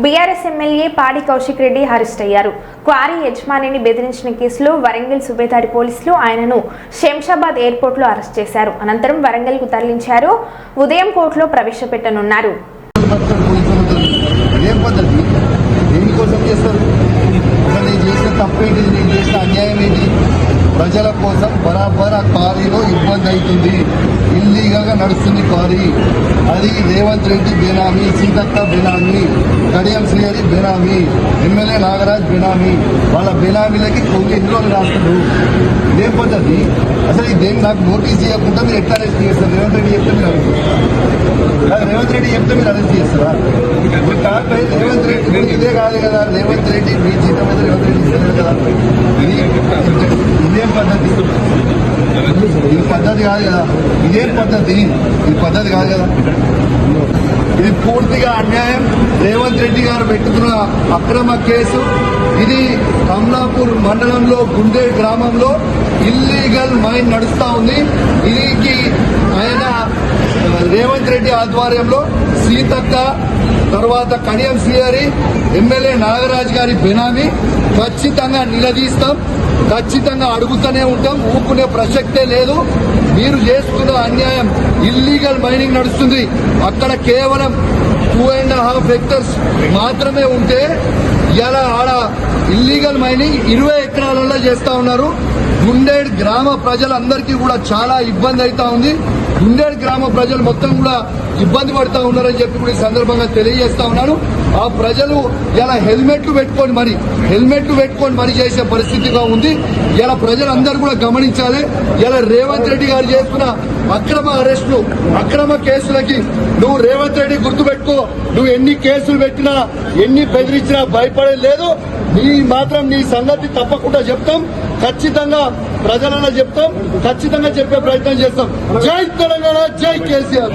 BRS MLA Padi Kaushik Reddy arrest అయ్యారు quarry యజమానిని బెదిరించిన కేసులో వరంగల్ సుబేదారి పోలీసులు ఆయనను శంషాబాద్ ఎయిర్పోర్ట్లో అరెస్ట్ చేశారు. అనంతరం వరంగల్కు తరలించారు. ఉదయం కోర్టులో ప్రవేశపెట్టనున్నారు. ప్రజల కోసం బరాబర్ ఆ ఇబ్బంది అవుతుంది. నడుస్తుంది క్వారీ. అది రేవంత్ రెడ్డి బేనామీ సీతక్క బేనామీ కడియం శ్రీహరి బేనామీ ఎమ్మెల్యే నాగరాజ్ బేనామీ. వాళ్ళ బేనామీలకి కొన్ని ఎన్ని రోజులు రాస్తాడు లేకపోతే అసలు ఈ దేని నాకు నోటీస్ ఇవ్వకుండా మీరు ఎట్లా అరెస్ట్ చేస్తారు? రేవంత్ రెడ్డి చెప్తే మీరు అరెస్ట్ చేస్తారు. రేవంత్ రెడ్డి చెప్తే మీరు అరెస్ట్ చేస్తారా? కాకపోతే రేవంత్ రెడ్డి ఇదే కాదు కదా రేవంత్ రెడ్డి మీ జీతం మీద రేవంత్ రెడ్డి కదా. ఇదేం పద్ధతి? ఇది పద్ధతి కాదు కదా. ఇదేం పద్ధతి? ఇది పద్ధతి కాదు కదా. ఇది పూర్తిగా అన్యాయం. రేవంత్ రెడ్డి గారు పెట్టుకున్న అక్రమ కేసు. ఇది కమలాపూర్ మండలంలో గుండే గ్రామంలో ఇల్లీగల్ మైన్ నడుస్తూ ఉంది. దీనికి ఆయన రేవంత్ రెడ్డి ఆధ్వర్యంలో సీతక్క తర్వాత కడియం శ్రీహరి ఎమ్మెల్యే నాగరాజ్ గారి బెనామీ ఖచ్చితంగా నిలదీస్తాం. ఖచ్చితంగా అడుగుతూనే ఉంటాం. ఊపుకునే ప్రసక్తే లేదు. మీరు చేస్తున్న అన్యాయం ఇల్లీగల్ మైనింగ్ నడుస్తుంది. అక్కడ కేవలం టూ అండ్ హాఫ్ హెక్టర్స్ మాత్రమే ఉంటే ఇలా ఆడ ఇల్లీగల్ మైనింగ్ ఇరవై ఎకరాలలో చేస్తా ఉన్నారు. గుండేడ్ గ్రామ ప్రజలందరికీ కూడా చాలా ఇబ్బంది అవుతా ఉంది. గుండేడ్ గ్రామ ప్రజలు మొత్తం కూడా ఇబ్బంది పడతా ఉన్నారని చెప్పి కూడా ఈ సందర్భంగా తెలియజేస్తా ఉన్నాను. ఆ ప్రజలు ఇలా హెల్మెట్లు పెట్టుకొని మరి హెల్మెట్లు పెట్టుకొని మరి చేసే పరిస్థితిగా ఉంది. ఇలా ప్రజలందరూ కూడా గమనించాలి. ఇలా రేవంత్ రెడ్డి గారు చేస్తున్న అక్రమ అరెస్టులు అక్రమ కేసులకి నువ్వు రేవంత్ రెడ్డి గుర్తుపెట్టుకో. నువ్వు ఎన్ని కేసులు పెట్టినా ఎన్ని బెదిరించినా భయపడలేదు నీ మాత్రం నీ సంగతి తప్పకుండా చెప్తాం. ఖచ్చితంగా ప్రజలలో చెప్తాం. ఖచ్చితంగా చెప్పే ప్రయత్నం చేస్తాం. జై తెలంగాణ జై కేసీఆర్.